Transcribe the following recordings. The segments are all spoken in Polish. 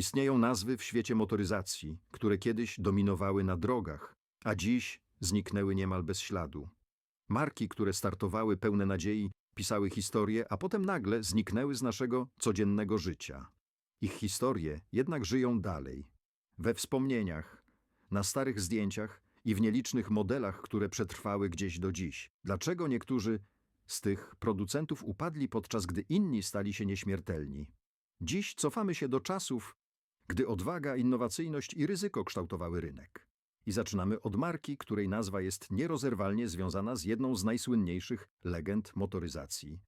Istnieją nazwy w świecie motoryzacji, które kiedyś dominowały na drogach, a dziś zniknęły niemal bez śladu. Marki, które startowały pełne nadziei, pisały historie, a potem nagle zniknęły z naszego codziennego życia. Ich historie jednak żyją dalej. We wspomnieniach, na starych zdjęciach i w nielicznych modelach, które przetrwały gdzieś do dziś. Dlaczego niektórzy z tych producentów upadli, podczas gdy inni stali się nieśmiertelni? Dziś cofamy się do czasów, gdy odwaga, innowacyjność i ryzyko kształtowały rynek. I zaczynamy od marki, której nazwa jest nierozerwalnie związana z jedną z najsłynniejszych legend motoryzacji.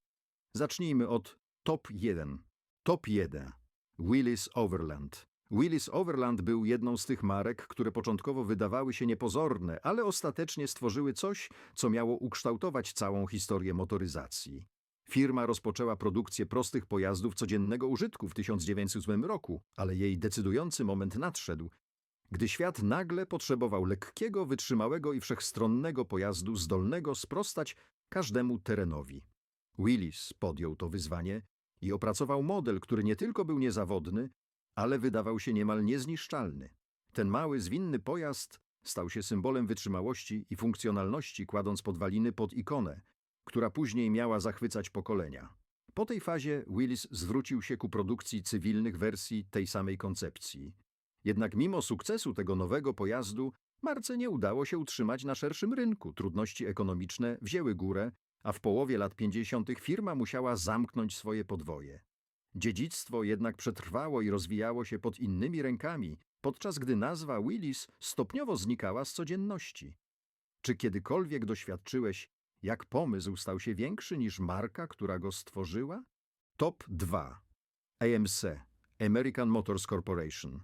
Zacznijmy od top 1. Top 1. Willis Overland. Willis Overland był jedną z tych marek, które początkowo wydawały się niepozorne, ale ostatecznie stworzyły coś, co miało ukształtować całą historię motoryzacji. Firma rozpoczęła produkcję prostych pojazdów codziennego użytku w 1908 roku, ale jej decydujący moment nadszedł, gdy świat nagle potrzebował lekkiego, wytrzymałego i wszechstronnego pojazdu zdolnego sprostać każdemu terenowi. Willis podjął to wyzwanie i opracował model, który nie tylko był niezawodny, ale wydawał się niemal niezniszczalny. Ten mały, zwinny pojazd stał się symbolem wytrzymałości i funkcjonalności, kładąc podwaliny pod ikonę, która później miała zachwycać pokolenia. Po tej fazie Willis zwrócił się ku produkcji cywilnych wersji tej samej koncepcji. Jednak mimo sukcesu tego nowego pojazdu, marce nie udało się utrzymać na szerszym rynku. Trudności ekonomiczne wzięły górę, a w połowie lat 50. firma musiała zamknąć swoje podwoje. Dziedzictwo jednak przetrwało i rozwijało się pod innymi rękami, podczas gdy nazwa Willis stopniowo znikała z codzienności. Czy kiedykolwiek doświadczyłeś, jak pomysł stał się większy niż marka, która go stworzyła? Top 2. AMC American Motors Corporation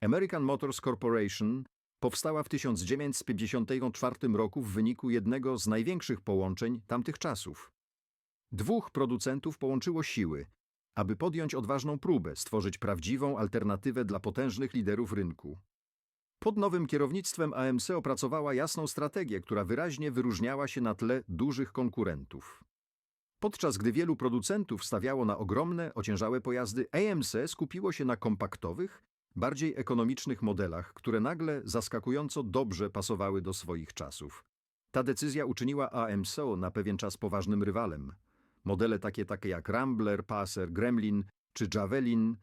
American Motors Corporation powstała w 1954 roku w wyniku jednego z największych połączeń tamtych czasów. Dwóch producentów połączyło siły, aby podjąć odważną próbę, stworzyć prawdziwą alternatywę dla potężnych liderów rynku. Pod nowym kierownictwem AMC opracowała jasną strategię, która wyraźnie wyróżniała się na tle dużych konkurentów. Podczas gdy wielu producentów stawiało na ogromne, ociężałe pojazdy, AMC skupiło się na kompaktowych, bardziej ekonomicznych modelach, które nagle zaskakująco dobrze pasowały do swoich czasów. Ta decyzja uczyniła AMC na pewien czas poważnym rywalem. Modele takie, takie jak Rambler, Passer, Gremlin czy Javelin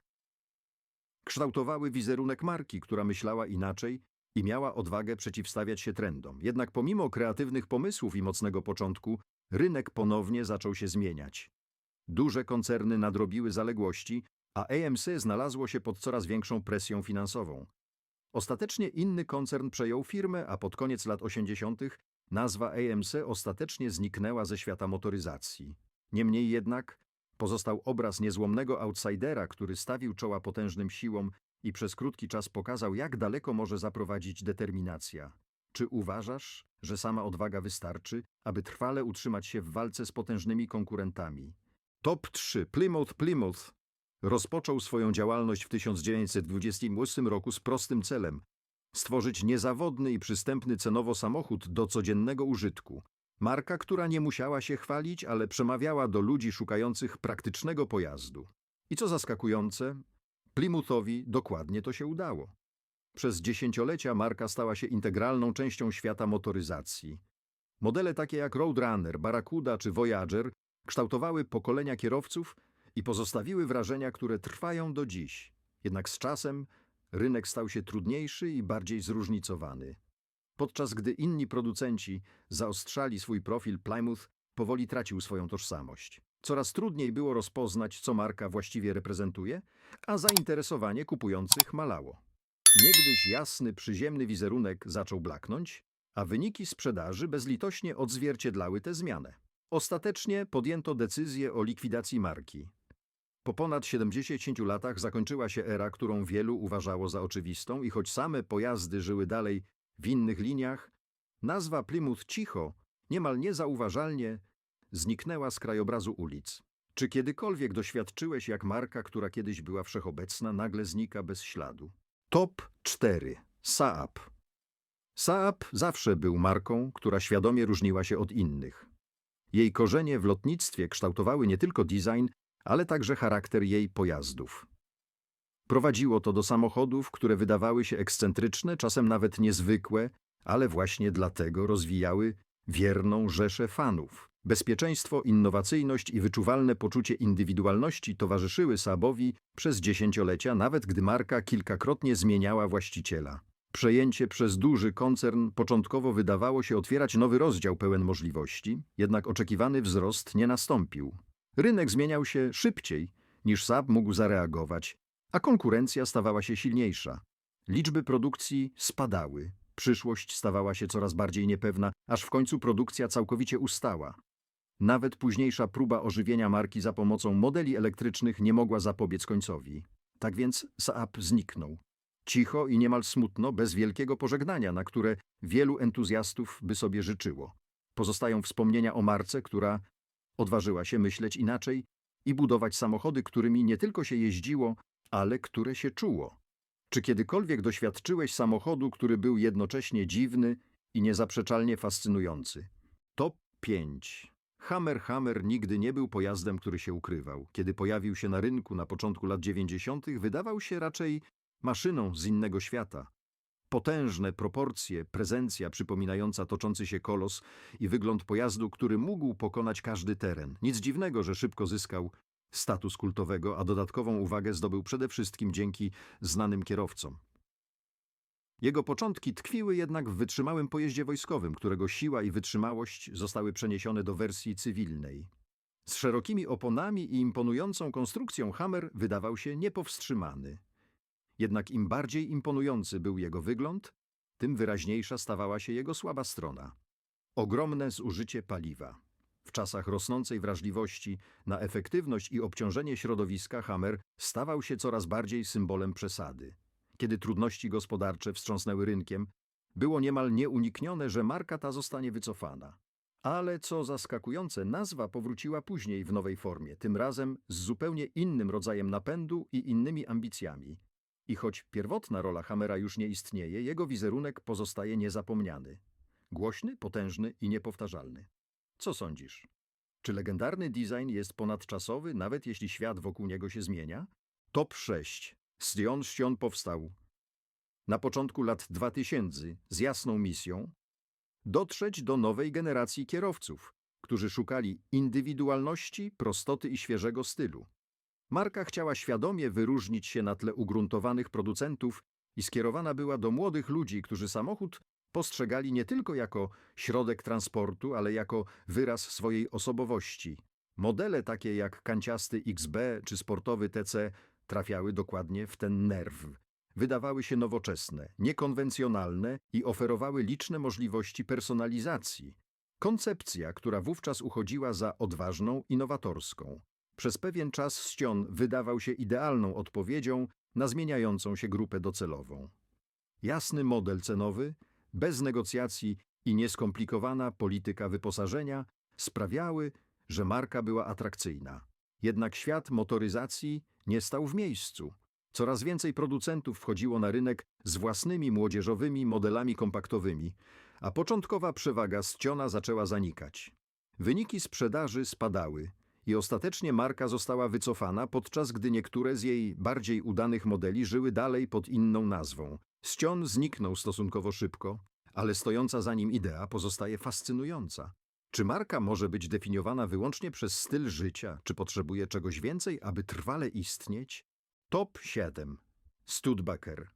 kształtowały wizerunek marki, która myślała inaczej i miała odwagę przeciwstawiać się trendom. Jednak pomimo kreatywnych pomysłów i mocnego początku, rynek ponownie zaczął się zmieniać. Duże koncerny nadrobiły zaległości, a AMC znalazło się pod coraz większą presją finansową. Ostatecznie inny koncern przejął firmę, a pod koniec lat 80. nazwa AMC ostatecznie zniknęła ze świata motoryzacji. Niemniej jednak pozostał obraz niezłomnego outsidera, który stawił czoła potężnym siłom i przez krótki czas pokazał, jak daleko może zaprowadzić determinacja. Czy uważasz, że sama odwaga wystarczy, aby trwale utrzymać się w walce z potężnymi konkurentami? Top 3 Plymouth Plymouth rozpoczął swoją działalność w 1928 roku z prostym celem stworzyć niezawodny i przystępny cenowo samochód do codziennego użytku. Marka, która nie musiała się chwalić, ale przemawiała do ludzi szukających praktycznego pojazdu. I co zaskakujące, Plymouthowi dokładnie to się udało. Przez dziesięciolecia marka stała się integralną częścią świata motoryzacji. Modele takie jak Roadrunner, Barracuda czy Voyager kształtowały pokolenia kierowców i pozostawiły wrażenia, które trwają do dziś. Jednak z czasem rynek stał się trudniejszy i bardziej zróżnicowany. Podczas gdy inni producenci zaostrzali swój profil, Plymouth powoli tracił swoją tożsamość. Coraz trudniej było rozpoznać, co marka właściwie reprezentuje, a zainteresowanie kupujących malało. Niegdyś jasny, przyziemny wizerunek zaczął blaknąć, a wyniki sprzedaży bezlitośnie odzwierciedlały tę zmianę. Ostatecznie podjęto decyzję o likwidacji marki. Po ponad 70 latach zakończyła się era, którą wielu uważało za oczywistą i choć same pojazdy żyły dalej w innych liniach, nazwa Plymouth cicho, niemal niezauważalnie, zniknęła z krajobrazu ulic. Czy kiedykolwiek doświadczyłeś, jak marka, która kiedyś była wszechobecna, nagle znika bez śladu? Top 4. Saab. Saab zawsze był marką, która świadomie różniła się od innych. Jej korzenie w lotnictwie kształtowały nie tylko design, ale także charakter jej pojazdów. Prowadziło to do samochodów, które wydawały się ekscentryczne, czasem nawet niezwykłe, ale właśnie dlatego rozwijały wierną rzeszę fanów. Bezpieczeństwo, innowacyjność i wyczuwalne poczucie indywidualności towarzyszyły Saabowi przez dziesięciolecia, nawet gdy marka kilkakrotnie zmieniała właściciela. Przejęcie przez duży koncern początkowo wydawało się otwierać nowy rozdział pełen możliwości, jednak oczekiwany wzrost nie nastąpił. Rynek zmieniał się szybciej, niż Saab mógł zareagować, a konkurencja stawała się silniejsza. Liczby produkcji spadały, przyszłość stawała się coraz bardziej niepewna, aż w końcu produkcja całkowicie ustała. Nawet późniejsza próba ożywienia marki za pomocą modeli elektrycznych nie mogła zapobiec końcowi. Tak więc Saab zniknął. Cicho i niemal smutno, bez wielkiego pożegnania, na które wielu entuzjastów by sobie życzyło. Pozostają wspomnienia o marce, która odważyła się myśleć inaczej i budować samochody, którymi nie tylko się jeździło, ale które się czuło. Czy kiedykolwiek doświadczyłeś samochodu, który był jednocześnie dziwny i niezaprzeczalnie fascynujący? Top 5. Hammer Hammer nigdy nie był pojazdem, który się ukrywał. Kiedy pojawił się na rynku na początku lat 90., wydawał się raczej maszyną z innego świata. Potężne proporcje, prezencja przypominająca toczący się kolos i wygląd pojazdu, który mógł pokonać każdy teren. Nic dziwnego, że szybko zyskał status kultowego, a dodatkową uwagę zdobył przede wszystkim dzięki znanym kierowcom. Jego początki tkwiły jednak w wytrzymałym pojeździe wojskowym, którego siła i wytrzymałość zostały przeniesione do wersji cywilnej. Z szerokimi oponami i imponującą konstrukcją Hammer wydawał się niepowstrzymany. Jednak im bardziej imponujący był jego wygląd, tym wyraźniejsza stawała się jego słaba strona. Ogromne zużycie paliwa. W czasach rosnącej wrażliwości na efektywność i obciążenie środowiska Hammer stawał się coraz bardziej symbolem przesady. Kiedy trudności gospodarcze wstrząsnęły rynkiem, było niemal nieuniknione, że marka ta zostanie wycofana. Ale co zaskakujące, nazwa powróciła później w nowej formie, tym razem z zupełnie innym rodzajem napędu i innymi ambicjami. I choć pierwotna rola Hammera już nie istnieje, jego wizerunek pozostaje niezapomniany. Głośny, potężny i niepowtarzalny. Co sądzisz? Czy legendarny design jest ponadczasowy, nawet jeśli świat wokół niego się zmienia? Top 6. Sion Sion powstał na początku lat 2000 z jasną misją dotrzeć do nowej generacji kierowców, którzy szukali indywidualności, prostoty i świeżego stylu. Marka chciała świadomie wyróżnić się na tle ugruntowanych producentów i skierowana była do młodych ludzi, którzy samochód postrzegali nie tylko jako środek transportu, ale jako wyraz swojej osobowości. Modele takie jak kanciasty XB czy sportowy TC trafiały dokładnie w ten nerw. Wydawały się nowoczesne, niekonwencjonalne i oferowały liczne możliwości personalizacji. Koncepcja, która wówczas uchodziła za odważną i nowatorską. Przez pewien czas Scion wydawał się idealną odpowiedzią na zmieniającą się grupę docelową. Jasny model cenowy, bez negocjacji i nieskomplikowana polityka wyposażenia sprawiały, że marka była atrakcyjna. Jednak świat motoryzacji nie stał w miejscu. Coraz więcej producentów wchodziło na rynek z własnymi młodzieżowymi modelami kompaktowymi, a początkowa przewaga Sciona zaczęła zanikać. Wyniki sprzedaży spadały i ostatecznie marka została wycofana, podczas gdy niektóre z jej bardziej udanych modeli żyły dalej pod inną nazwą. Scion zniknął stosunkowo szybko, ale stojąca za nim idea pozostaje fascynująca. Czy marka może być definiowana wyłącznie przez styl życia, czy potrzebuje czegoś więcej, aby trwale istnieć? Top 7. Studebaker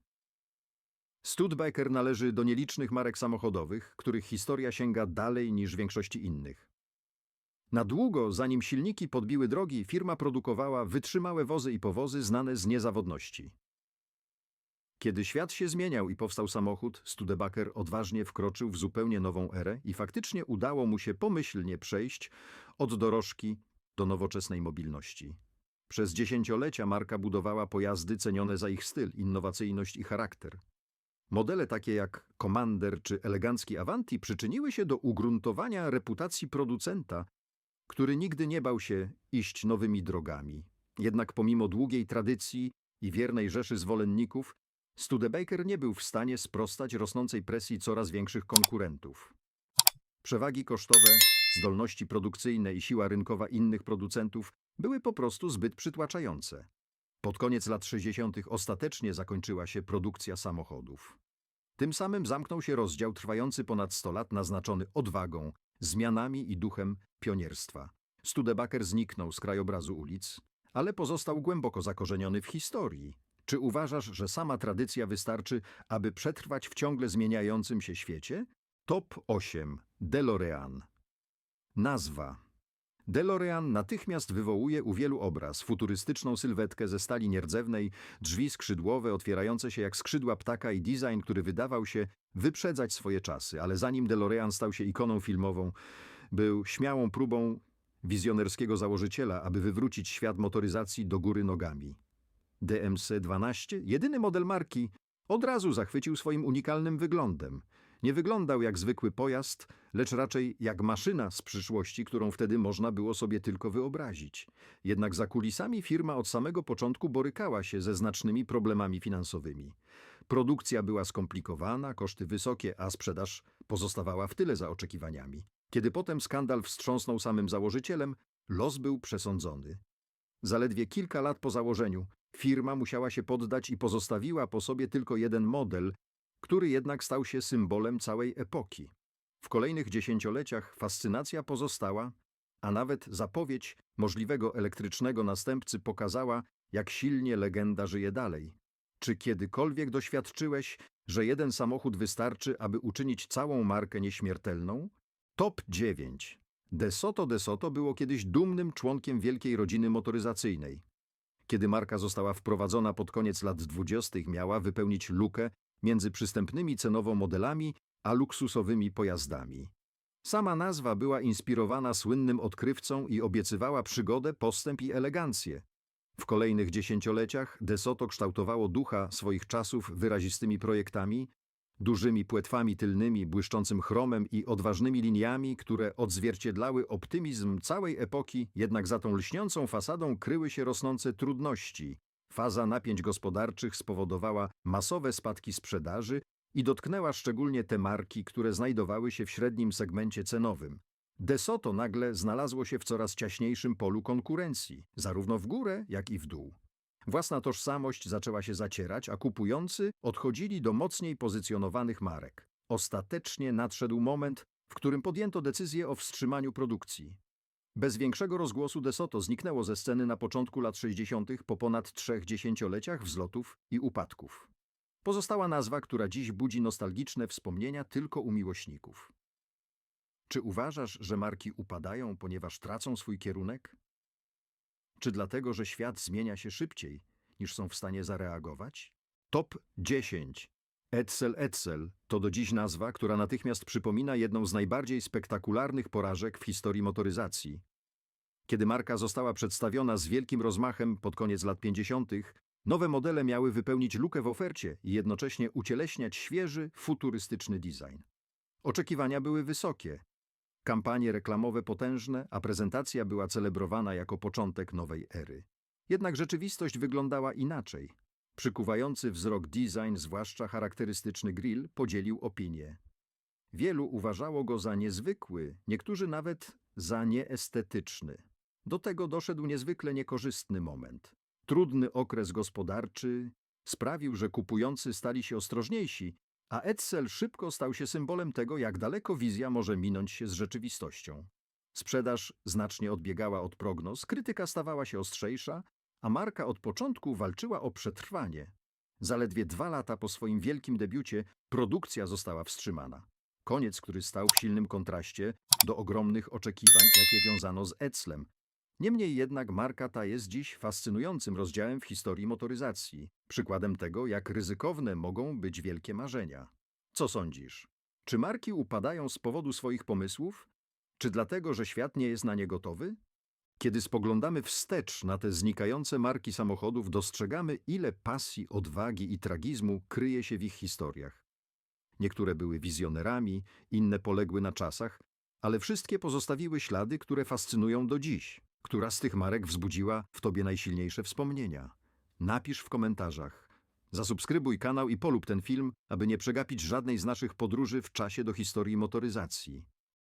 Studebaker należy do nielicznych marek samochodowych, których historia sięga dalej niż większości innych. Na długo, zanim silniki podbiły drogi, firma produkowała wytrzymałe wozy i powozy znane z niezawodności. Kiedy świat się zmieniał i powstał samochód, Studebaker odważnie wkroczył w zupełnie nową erę i faktycznie udało mu się pomyślnie przejść od dorożki do nowoczesnej mobilności. Przez dziesięciolecia marka budowała pojazdy cenione za ich styl, innowacyjność i charakter. Modele takie jak Commander czy elegancki Avanti przyczyniły się do ugruntowania reputacji producenta, który nigdy nie bał się iść nowymi drogami. Jednak pomimo długiej tradycji i wiernej rzeszy zwolenników, Studebaker nie był w stanie sprostać rosnącej presji coraz większych konkurentów. Przewagi kosztowe, zdolności produkcyjne i siła rynkowa innych producentów były po prostu zbyt przytłaczające. Pod koniec lat 60. ostatecznie zakończyła się produkcja samochodów. Tym samym zamknął się rozdział trwający ponad 100 lat naznaczony odwagą, zmianami i duchem pionierstwa. Studebaker zniknął z krajobrazu ulic, ale pozostał głęboko zakorzeniony w historii. Czy uważasz, że sama tradycja wystarczy, aby przetrwać w ciągle zmieniającym się świecie? Top 8. DeLorean. Nazwa. DeLorean natychmiast wywołuje u wielu obraz, futurystyczną sylwetkę ze stali nierdzewnej, drzwi skrzydłowe otwierające się jak skrzydła ptaka i design, który wydawał się wyprzedzać swoje czasy, ale zanim DeLorean stał się ikoną filmową, był śmiałą próbą wizjonerskiego założyciela, aby wywrócić świat motoryzacji do góry nogami. DMC-12, jedyny model marki, od razu zachwycił swoim unikalnym wyglądem. Nie wyglądał jak zwykły pojazd, lecz raczej jak maszyna z przyszłości, którą wtedy można było sobie tylko wyobrazić. Jednak za kulisami firma od samego początku borykała się ze znacznymi problemami finansowymi. Produkcja była skomplikowana, koszty wysokie, a sprzedaż pozostawała w tyle za oczekiwaniami. Kiedy potem skandal wstrząsnął samym założycielem, los był przesądzony. Zaledwie kilka lat po założeniu firma musiała się poddać i pozostawiła po sobie tylko jeden model, który jednak stał się symbolem całej epoki. W kolejnych dziesięcioleciach fascynacja pozostała, a nawet zapowiedź możliwego elektrycznego następcy pokazała, jak silnie legenda żyje dalej. Czy kiedykolwiek doświadczyłeś, że jeden samochód wystarczy, aby uczynić całą markę nieśmiertelną? Top 9. De Soto de Soto było kiedyś dumnym członkiem wielkiej rodziny motoryzacyjnej. Kiedy marka została wprowadzona pod koniec lat 20., miała wypełnić lukę między przystępnymi cenowo modelami a luksusowymi pojazdami. Sama nazwa była inspirowana słynnym odkrywcą i obiecywała przygodę, postęp i elegancję. W kolejnych dziesięcioleciach De Soto kształtowało ducha swoich czasów wyrazistymi projektami, dużymi płetwami tylnymi, błyszczącym chromem i odważnymi liniami, które odzwierciedlały optymizm całej epoki, jednak za tą lśniącą fasadą kryły się rosnące trudności. Faza napięć gospodarczych spowodowała masowe spadki sprzedaży i dotknęła szczególnie te marki, które znajdowały się w średnim segmencie cenowym. De Soto nagle znalazło się w coraz ciaśniejszym polu konkurencji, zarówno w górę, jak i w dół. Własna tożsamość zaczęła się zacierać, a kupujący odchodzili do mocniej pozycjonowanych marek. Ostatecznie nadszedł moment, w którym podjęto decyzję o wstrzymaniu produkcji. Bez większego rozgłosu De Soto zniknęło ze sceny na początku lat 60. po ponad trzech dziesięcioleciach wzlotów i upadków. Pozostała nazwa, która dziś budzi nostalgiczne wspomnienia tylko u miłośników. Czy uważasz, że marki upadają, ponieważ tracą swój kierunek? Czy dlatego, że świat zmienia się szybciej, niż są w stanie zareagować? Top 10. Edsel Edsel to do dziś nazwa, która natychmiast przypomina jedną z najbardziej spektakularnych porażek w historii motoryzacji. Kiedy marka została przedstawiona z wielkim rozmachem pod koniec lat 50., nowe modele miały wypełnić lukę w ofercie i jednocześnie ucieleśniać świeży, futurystyczny design. Oczekiwania były wysokie, kampanie reklamowe potężne, a prezentacja była celebrowana jako początek nowej ery. Jednak rzeczywistość wyglądała inaczej. Przykuwający wzrok design, zwłaszcza charakterystyczny grill, podzielił opinię. Wielu uważało go za niezwykły, niektórzy nawet za nieestetyczny. Do tego doszedł niezwykle niekorzystny moment. Trudny okres gospodarczy sprawił, że kupujący stali się ostrożniejsi, a Edsel szybko stał się symbolem tego, jak daleko wizja może minąć się z rzeczywistością. Sprzedaż znacznie odbiegała od prognoz, krytyka stawała się ostrzejsza, a marka od początku walczyła o przetrwanie. Zaledwie dwa lata po swoim wielkim debiucie produkcja została wstrzymana. Koniec, który stał w silnym kontraście do ogromnych oczekiwań, jakie wiązano z Edslem. Niemniej jednak marka ta jest dziś fascynującym rozdziałem w historii motoryzacji, przykładem tego, jak ryzykowne mogą być wielkie marzenia. Co sądzisz? Czy marki upadają z powodu swoich pomysłów? Czy dlatego, że świat nie jest na nie gotowy? Kiedy spoglądamy wstecz na te znikające marki samochodów, dostrzegamy, ile pasji, odwagi i tragizmu kryje się w ich historiach. Niektóre były wizjonerami, inne poległy na czasach, ale wszystkie pozostawiły ślady, które fascynują do dziś. Która z tych marek wzbudziła w tobie najsilniejsze wspomnienia? Napisz w komentarzach. Zasubskrybuj kanał i polub ten film, aby nie przegapić żadnej z naszych podróży w czasie do historii motoryzacji.